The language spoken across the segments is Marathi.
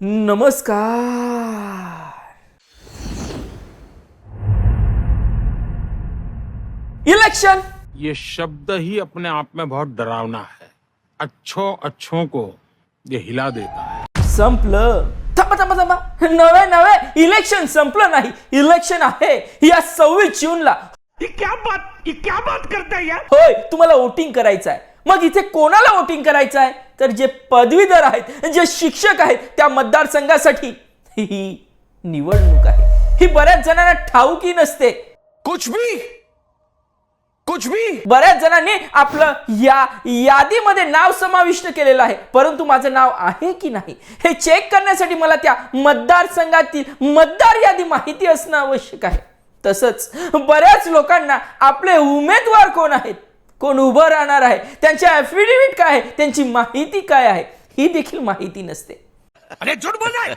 नमस्कार। इलेक्शन। ये शब्द ही अपने आप में बहुत डरावना है। अच्छों अच्छों को ये हिला देता है। संपलं। थांबा थांबा थांबा। नवे नवे। इलेक्शन संपलं नाही। इलेक्शन आहे। या सव्वीस जूनला। ये क्या बात ये क्या बात करता है यार? होय तुम्हाला वोटिंग करायचं आहे मग इथे कोणाला वोटिंग करायचं आहे तर जे पदवीधर आहेत जे शिक्षक आहेत त्या मतदारसंघासाठी ही निवडणूक आहे. ही बऱ्याच जणांना ठाऊकी नसते. कुछ भी कुछ भी. बऱ्याच जणांनी आपलं या यादीमध्ये नाव समाविष्ट केलेलं आहे. परंतु माझं नाव आहे की नाही हे चेक करण्यासाठी मला त्या मतदारसंघातील मतदार यादी माहिती असणं आवश्यक आहे. तसंच बऱ्याच लोकांना आपले उमेदवार कोण आहेत कोण उभं राहणार आहे? त्यांच्या ॲफिडेव्हिट काय आहे? त्यांची माहिती काय आहे? ही देखील माहिती नसते. अरे झूठ बोल रहा है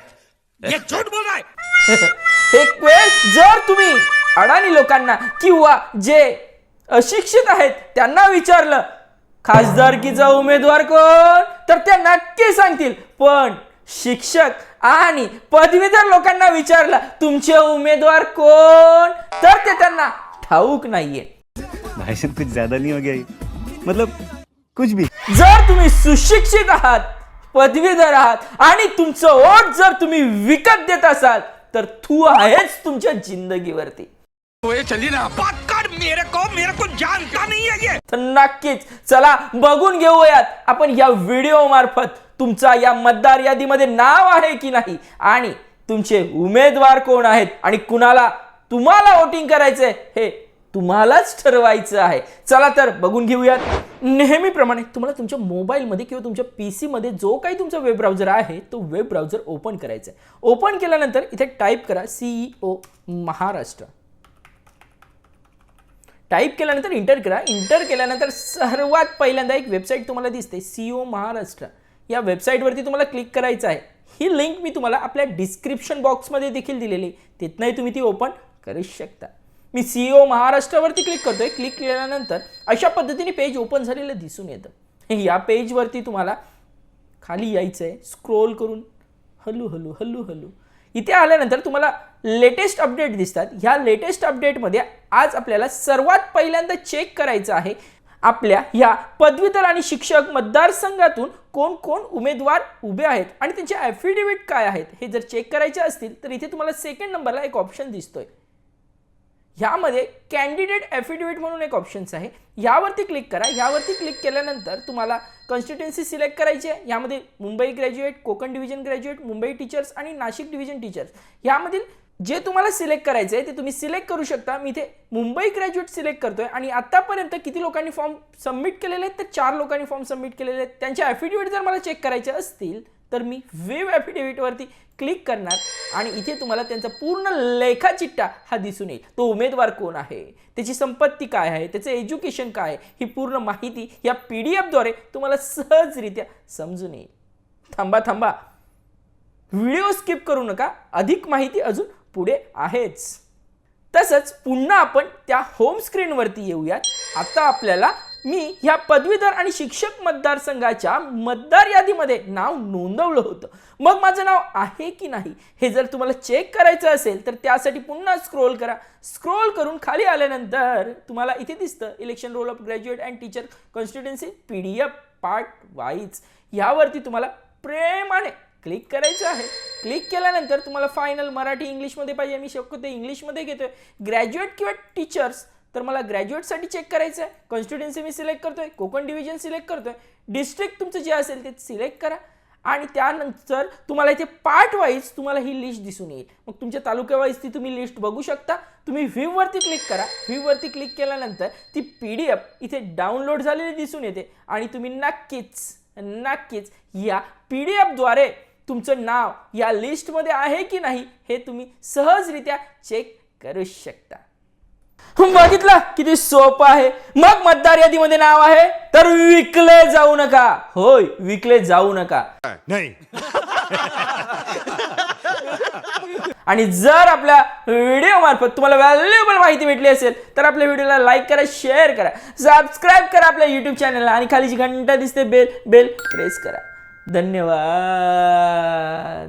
ये झूठ बोल रहा है एक वेळ जर तुम्ही अडाणी लोकांना किंवा जे अशिक्षित आहेत त्यांना विचारलं खासदारकीचा उमेदवार कोण? तर ते नक्की सांगतील. पण शिक्षक आणि पदवीधर लोकांना विचारलं तुमचे उमेदवार कोण? तर ते त्यांना ठाऊक नाहीये. भाई साहब कुछ ज्यादा नहीं हो गया ये? मतलब कुछ भी. जर तुम्ही सुशिक्षित आहात पदवीधर आहात आणि तुमचं वोट जर तुम्ही विकत देत असाल तर तू आहेच तुमच्या जिंदगीवरती. चलिए ना बात कर मेरे को मेरे को जानता नहीं है ये. तर नक्कीच चला बघून घेऊयात आपण या व्हिडिओ मार्फत तुमचा या मतदार यादीमध्ये नाव आहे की नाही आणि तुमचे उमेदवार कोण आहेत आणि कुणाला तुम्हाला वोटिंग करायचंय हे तुम्हालाच ठरवायचं आहे. चला तर बघून घेऊयात. नेहमीप्रमाणे तुम्हाला तुमच्या मोबाईलमध्ये किंवा तुमच्या पी सीमध्ये जो काही तुमचा वेब ब्राउझर आहे तो वेब ब्राउझर ओपन करायचा आहे ओपन केल्यानंतर इथे टाईप करा सीईओ महाराष्ट्र. टाईप केल्यानंतर इंटर करा. इंटर केल्यानंतर सर्वात पहिल्यांदा एक वेबसाईट तुम्हाला दिसते सीईओ महाराष्ट्र. या वेबसाईटवरती तुम्हाला क्लिक करायचं आहे. ही लिंक मी तुम्हाला आपल्या डिस्क्रिप्शन बॉक्समध्ये देखील दिलेली आहे. तिथनंही तुम्ही ती ओपन करू शकता. मी सी ओ महाराष्ट्रावरती क्लिक करतोय. क्लिक केल्यानंतर अशा पद्धतीने पेज ओपन झालेलं दिसून येतं. या पेजवरती तुम्हाला खाली यायचं आहे स्क्रोल करून हलू हलू हलू हलू. इथे आल्यानंतर तुम्हाला लेटेस्ट अपडेट दिसतात. ह्या लेटेस्ट अपडेटमध्ये आज आपल्याला सर्वात पहिल्यांदा चेक करायचं आहे आपल्या ह्या पदवीधर आणि शिक्षक मतदारसंघातून कोण कोण उमेदवार उभे आहेत आणि त्यांचे ॲफिडेविट काय आहेत हे जर चेक करायचे असतील तर इथे तुम्हाला सेकंड नंबरला एक ऑप्शन दिसतोय. ह्यामध्ये कॅन्डिडेट ॲफिडेविट म्हणून एक ऑप्शन्स आहे. यावरती क्लिक करा. यावरती क्लिक केल्यानंतर तुम्हाला कॉन्स्टिट्युन्सी सिलेक्ट करायची आहे. यामध्ये Mumbai graduate Konkan division graduate Mumbai teachers आणि नाशिक डिव्हिजन टीचर्स यामधील जे तुम्हाला सिलेक्ट करायचं आहे ते तुम्ही सिलेक्ट करू शकता. मी इथे मुंबई ग्रॅज्युएट सिलेक्ट करतोय आणि आतापर्यंत किती लोकांनी फॉर्म सबमिट केलेले आहेत? तर चार लोकांनी फॉर्म सबमिट केलेले आहेत. त्यांचे ॲफिडेविट जर मला चेक करायचे असतील तर मी वेब ॲफिडेव्हिटवरती क्लिक करणार आणि इथे तुम्हाला त्यांचा पूर्ण लेखाचिट्टा हा दिसून येईल. तो उमेदवार कोण आहे? त्याची संपत्ती काय आहे? त्याचं एज्युकेशन काय आहे? ही पूर्ण माहिती या पी डी एफद्वारे तुम्हाला सहजरित्या समजून येईल. थांबा थांबा. व्हिडिओ स्किप करू नका. अधिक माहिती अजून पुढे आहेच. तसंच पुन्हा आपण त्या होम स्क्रीनवरती येऊयात. आता आपल्याला मी ह्या पदवीधर आणि शिक्षक मतदारसंघाच्या मतदार यादीमध्ये नाव नोंदवलं होतं. मग माझं नाव आहे की नाही हे जर तुम्हाला चेक करायचं असेल तर त्यासाठी पुन्हा स्क्रोल करा. स्क्रोल करून खाली आल्यानंतर तुम्हाला इथे दिसतं election roll of graduate and teacher constituency P D F part wise यावरती तुम्हाला प्रेमाने क्लिक करायचं आहे. क्लिक केल्यानंतर तुम्हाला फायनल मराठी इंग्लिशमध्ये पाहिजे. मी शक्यतो इंग्लिशमध्ये घेतोय. ग्रॅज्युएट किंवा टीचर्स तर मला ग्रॅज्युएटसाठी चेक करायचं आहे कॉन्स्टिट्युन्सी मी सिलेक्ट करतो आहे कोकण डिव्हिजन सिलेक्ट करतो आहे डिस्ट्रिक्ट तुमचं जे असेल ते सिलेक्ट करा. आणि त्यानंतर तुम्हाला इथे पार्ट वाईज तुम्हाला ही लिस्ट दिसून येईल. मग तुमच्या तालुक्या वाईज ती तुम्ही लिस्ट बघू शकता. तुम्ही व्ह्यूवरती क्लिक करा. व्ह्यूवरती क्लिक केल्यानंतर ती पी डी एफ इथे डाउनलोड झालेली दिसून येते. आणि तुम्ही नक्कीच नक्कीच या पी डी एफद्वारे तुमचं नाव या लिस्टमध्ये आहे की नाही हे तुम्ही सहजरित्या चेक करू शकता. बघितलं? किती सोपं आहे. मग मतदार यादीमध्ये नाव आहे. तर विकले जाऊ नका. होय विकले जाऊ नका. नहीं. आणि जर आपल्या व्हिडिओ मार्फत तुम्हाला व्हॅल्युएबल माहिती भेटली असेल तर आपल्या व्हिडिओला लाईक करा शेअर करा सबस्क्राईब करा आपल्या युट्यूब चॅनलला आणि खाली जी घंटा दिसते बेल बेल प्रेस करा. धन्यवाद.